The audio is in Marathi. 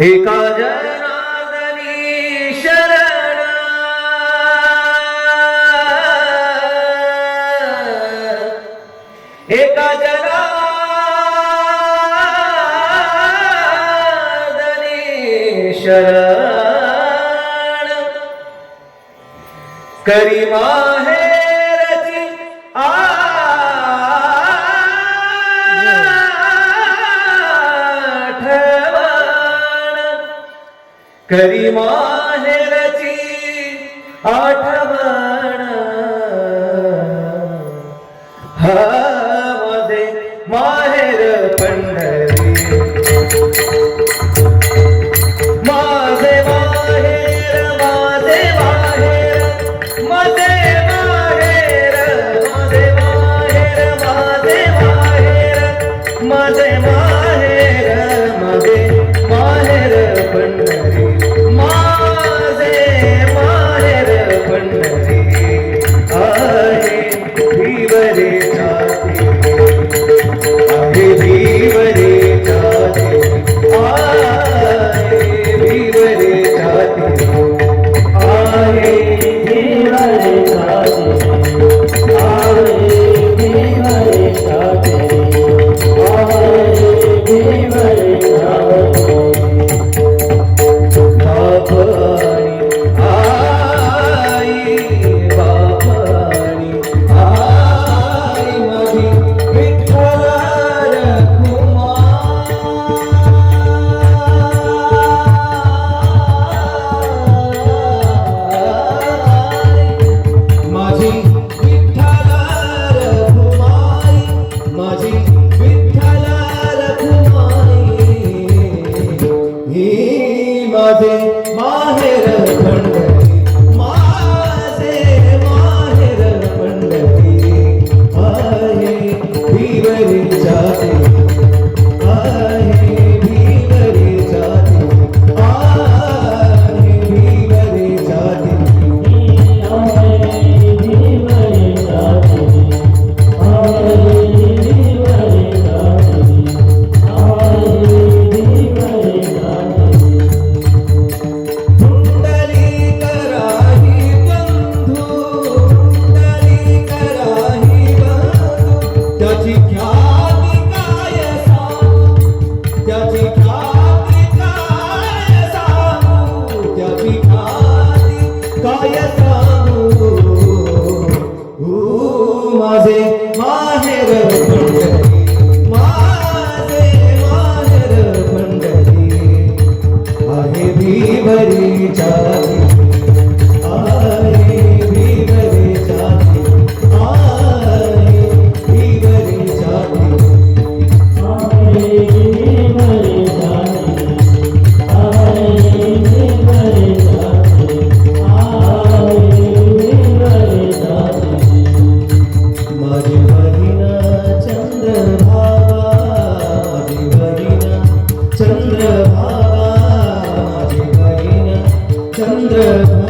एका जनादनी शरण? एका जनादनी शरण? करीमा हे रची आ करी माहेरची आठवण. हवदे माहेर पंढरी. চাঁদের চাঁদে काय सांगू माझे माहेर पंढरी माझे माहेर पंढरी आहे भीभरीच्या चंद्र भागा चंद्र